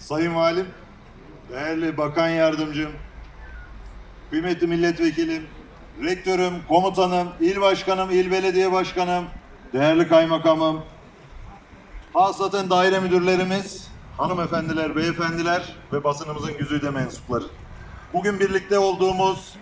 Sayın Valim, değerli Bakan Yardımcım, kıymetli milletvekilim, rektörüm, komutanım, il başkanım, il belediye başkanım, değerli kaymakamım, hasaten daire müdürlerimiz, hanımefendiler, beyefendiler ve basınımızın güzide mensupları. Bugün birlikte olduğumuz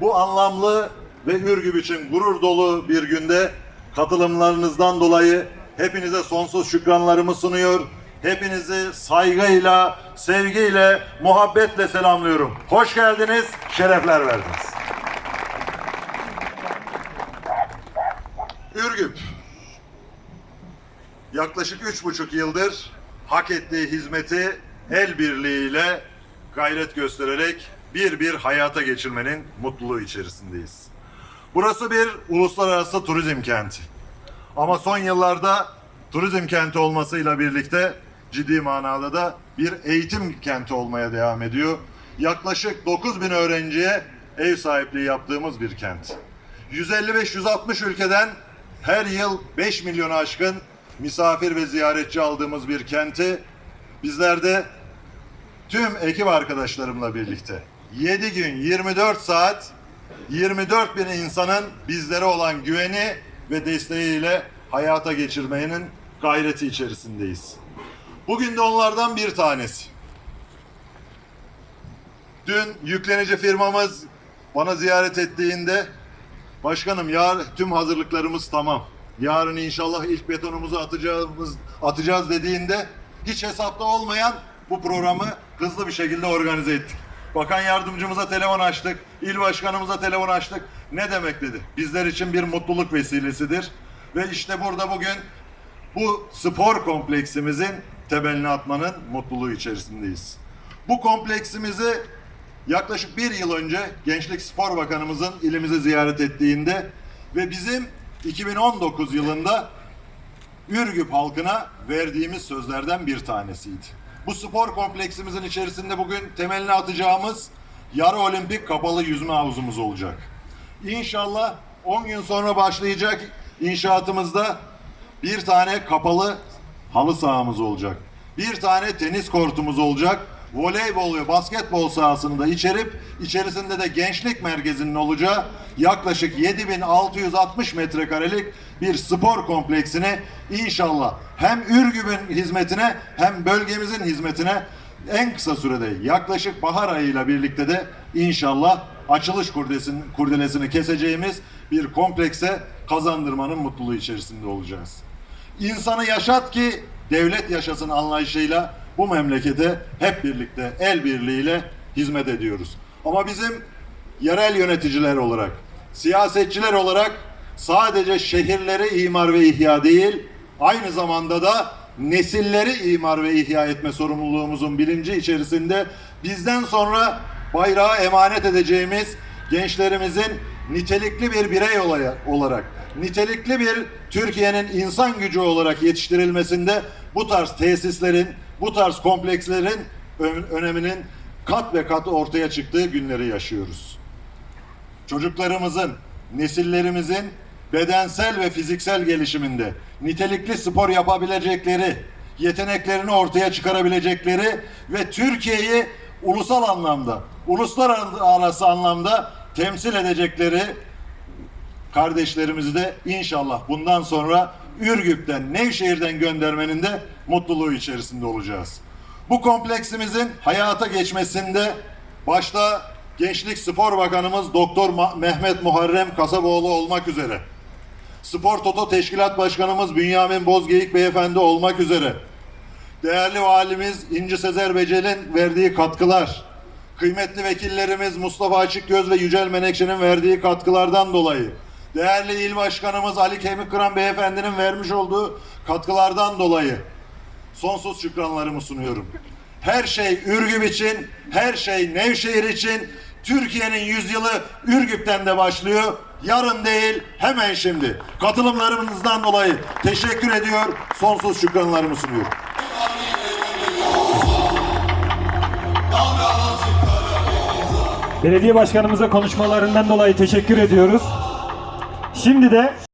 bu anlamlı ve Ürgüp için gurur dolu bir günde katılımlarınızdan dolayı hepinize sonsuz şükranlarımı sunuyor. Hepinizi saygıyla, sevgiyle, muhabbetle selamlıyorum. Hoş geldiniz, şerefler verdiniz. Ürgüp, yaklaşık üç buçuk yıldır hak ettiği hizmeti el birliğiyle gayret göstererek bir bir hayata geçirmenin mutluluğu içerisindeyiz. Burası bir uluslararası turizm kenti. Ama son yıllarda turizm kenti olmasıyla birlikte ciddi manada da bir eğitim kenti olmaya devam ediyor. Yaklaşık 9 bin öğrenciye ev sahipliği yaptığımız bir kent. 155-160 ülkeden her yıl 5 milyonu aşkın misafir ve ziyaretçi aldığımız bir kenti bizler de tüm ekip arkadaşlarımla birlikte 7 gün 24 saat 24 bin insanın bizlere olan güveni ve desteğiyle hayata geçirmenin gayreti içerisindeyiz. Bugün de onlardan bir tanesi. Dün yüklenici firmamız bana ziyaret ettiğinde başkanım yar tüm hazırlıklarımız tamam. Yarın inşallah ilk betonumuzu atacağımız atacağız dediğinde hiç hesapta olmayan bu programı hızlı bir şekilde organize ettik. Bakan yardımcımıza telefon açtık, il başkanımıza telefon açtık. Ne demek dedi? Bizler için bir mutluluk vesilesidir. Ve işte burada bugün bu spor kompleksimizin temelini atmanın mutluluğu içerisindeyiz. Bu kompleksimizi yaklaşık bir yıl önce Gençlik Spor Bakanımızın ilimizi ziyaret ettiğinde ve bizim 2019 yılında Ürgüp halkına verdiğimiz sözlerden bir tanesiydi. Bu spor kompleksimizin içerisinde bugün temelini atacağımız yarı olimpik kapalı yüzme havuzumuz olacak. İnşallah 10 gün sonra başlayacak inşaatımızda bir tane kapalı halı sahamız olacak. Bir tane tenis kortumuz olacak. Voleybol ve basketbol sahasını da içerip içerisinde de gençlik merkezinin olacağı yaklaşık 7660 metrekarelik bir spor kompleksini inşallah hem Ürgüp'ün hizmetine hem bölgemizin hizmetine en kısa sürede yaklaşık bahar ayıyla birlikte de inşallah açılış kurdelesini, kurdelesini keseceğimiz bir komplekse kazandırmanın mutluluğu içerisinde olacağız. İnsanı yaşat ki devlet yaşasın anlayışıyla bu memlekete hep birlikte el birliğiyle hizmet ediyoruz. Ama bizim yerel yöneticiler olarak, siyasetçiler olarak sadece şehirleri imar ve ihya değil, aynı zamanda da nesilleri imar ve ihya etme sorumluluğumuzun bilinci içerisinde bizden sonra bayrağı emanet edeceğimiz gençlerimizin nitelikli bir birey olarak, nitelikli bir Türkiye'nin insan gücü olarak yetiştirilmesinde bu tarz tesislerin, bu tarz komplekslerin öneminin kat ve kat ortaya çıktığı günleri yaşıyoruz. Çocuklarımızın, nesillerimizin bedensel ve fiziksel gelişiminde nitelikli spor yapabilecekleri, yeteneklerini ortaya çıkarabilecekleri ve Türkiye'yi ulusal anlamda, uluslararası anlamda temsil edecekleri kardeşlerimizi de inşallah bundan sonra Ürgüp'ten, Nevşehir'den göndermenin de mutluluğu içerisinde olacağız. Bu kompleksimizin hayata geçmesinde başta Gençlik Spor Bakanımız Doktor Mehmet Muharrem Kasaboğlu olmak üzere, Spor Toto Teşkilat Başkanımız Bünyamin Bozgeyik Beyefendi olmak üzere, değerli valimiz İnci Sezer Becel'in verdiği katkılar, kıymetli vekillerimiz Mustafa Açıkgöz ve Yücel Menekşe'nin verdiği katkılardan dolayı, değerli il başkanımız Ali Kemikkıran Beyefendi'nin vermiş olduğu katkılardan dolayı sonsuz şükranlarımı sunuyorum. Her şey Ürgüp için, her şey Nevşehir için, Türkiye'nin yüzyılı Ürgüp'ten de başlıyor. Yarın değil, hemen şimdi. Katılımlarınızdan dolayı teşekkür ediyor, sonsuz şükranlarımı sunuyorum. Belediye başkanımıza konuşmalarından dolayı teşekkür ediyoruz. Şimdi de